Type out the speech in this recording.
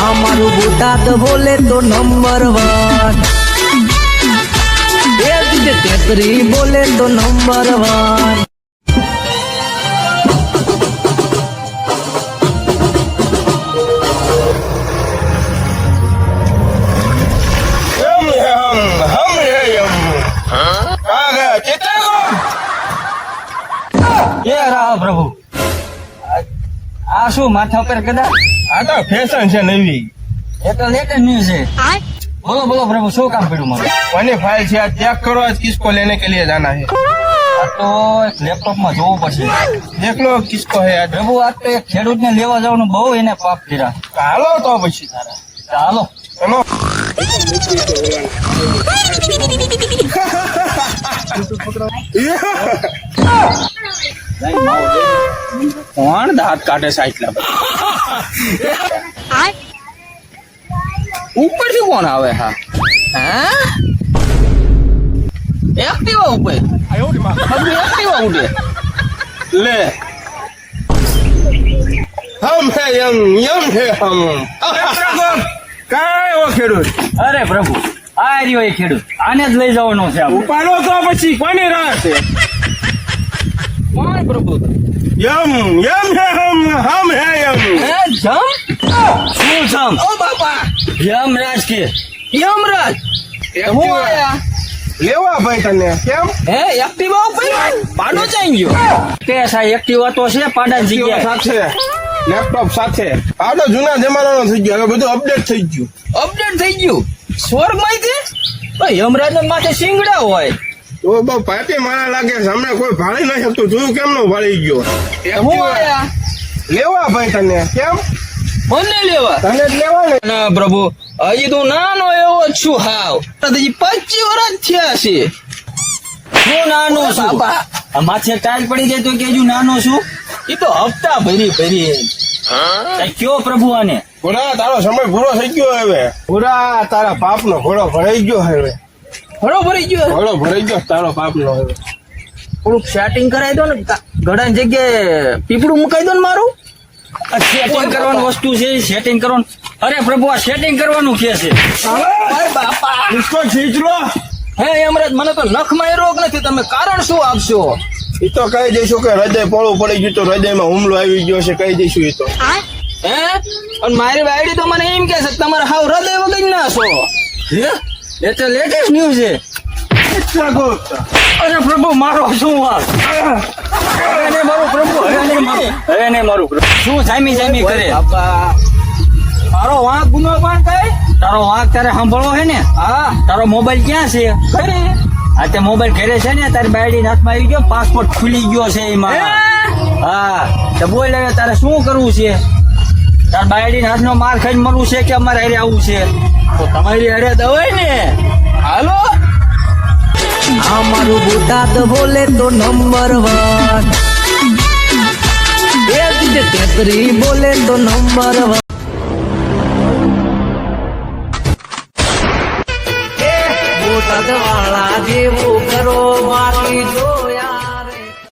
અમારું બોટાદ બોલે તો નંબર વન એ જ રીતે તેતરી બોલે તો નંબર વન હમ હમ હમ હે હમ આ ગયા ચેતકો એ રાહ પ્રભુ આ શું માથા ઉપર કદા આ તો ફેશન છે નવી. એ તો લેટેસ્ટ ન્યૂઝ છે. બોલો બોલો પ્રભુ શું કામ પડ્યું મારું? કોની ફાઇલ છે? આ ચેક કરો આજ કિસકો લેને કે લીએ જાના હે તો એક લેપટોપમાં જોવું પડશે. દેખ લો કિસકો હે આજ પ્રભુ આજ તો એક ખેડૂતને લેવા જવાનું બહુ એને પાપ કર્યા. ચાલો તો પછી. તારા હાલો. ચલો કોણ દાંત કાઢે સાઈડ ઉપરથી કોણ આવે હા? હા? એક્ટિવા ઉપર. બધું એક્ટિવા ઉડે. લે. હમ હે યમ યમ હે હમ કાય ખેડૂત. અરે પ્રભુ આ રહ્યો એ ખેડૂત. આને જ લઈ જવાનો છે આપણે. ઉપાડો તો પછી કોની રાહ છે? કોણ પ્રભુ? યમ યમ હે હમ હમ હે યમ. હે? જમ શું જમ ઓ બાપા. યમરાજ કે. યમરાજ. હું આયા? લેવા ભાઈ તને? કેમ? હે એક્ટિવા ઉપર પાડો ચાઈ ગયો. કે સાહેબ એક્ટિવા તો છે પાડા જીગ્યા સાથે. લેપટોપ સાથે. આડો જૂના જમાનાનો થઈ ગયો. હવે બધું અપડેટ થઈ ગયું. અપડેટ થઈ ગયું? સ્વર્ગમાંથી યમરાજ માથે સિંગડા હોય. તો બહુ પાટી મારા લાગે છે. હમણાં કોઈ ભાળી નહીં શકતું. તું કેમ નો ભાળી ગયો? હું આયા? લેવા ભાઈ તને કેમ? મને લેવા? તને જ લેવા ને? ના પ્રભુ હજી તું નાનો એવો જ છું હાવ. હજી પચીસ વર્ષ થયા છે. હું નાનો છું. આ માથે ટાઈલ પડી જાય તો કેજુ નાનો છું. એ તો હપ્તા ભરી ભરી કયો પ્રભુ આને? પૂરા તારો સમય પૂરો થઈ ગયો હવે. પૂરા તારા પાપ નો ઘોડો ભરાઈ ગયો હવે. ઘોડો ભરાઈ ગયો. ઘોડો ભરાઈ ગયો તારો પાપ નો હવે. થોડુંક સેટિંગ કરાવી દો ને ઘણા જગ્યાએ પીપળું મુકાઈ દો ને મારું. સેટિંગ કરવાનું વસ્તુ છે સેટિંગ કરવાનું. અરે પ્રભુ આ સેટિંગ કરવાનું કે છે? બાપા. ખીચલો હે યમરાજ મને તો નખમાં રોગ નથી તમે કારણ શું આપશો? એ તો કહી દઈશું કે હૃદય પોળું પડી ગયું તો હૃદયમાં હુમલો આવી ગયો છે કહી દઈશું એ તો. હે? અને મારી વાયડી તો મને એમ કે છે તમારે હાવ હૃદય વગર ના છો હે? એ તો લેટેસ્ટ ન્યૂઝ છે. અરે પ્રભુ મારો શું વાત? અરે ને મારું પ્રભુ અરે ને મારું અરે ને મારું શું જામી જામી કરે? તારો વાંક ગુનો પણ કઈ તારો વાંક તારે સાંભળવો છે ને? હા. તારો મોબાઈલ ક્યાં છે? ઘરે. હા તે મોબાઈલ ઘરે છે ને તારી બાયડી હાથમાં આવી ગયો પાસપોર્ટ ખુલી ગયો છે એમાં. હા? તો બોલ હવે તારે શું કરવું છે? તાર બાયડી હાથનો માર ખાઈને મરવું છે કે અમારે હારે આવવું છે? તો તમારી હારે તો હોય ને. બોટાદ બોલે તો નંબર વન. એ જ તેતરી બોલે તો નંબર વન. બોટાદ વાળા જેવું કરો મારી જો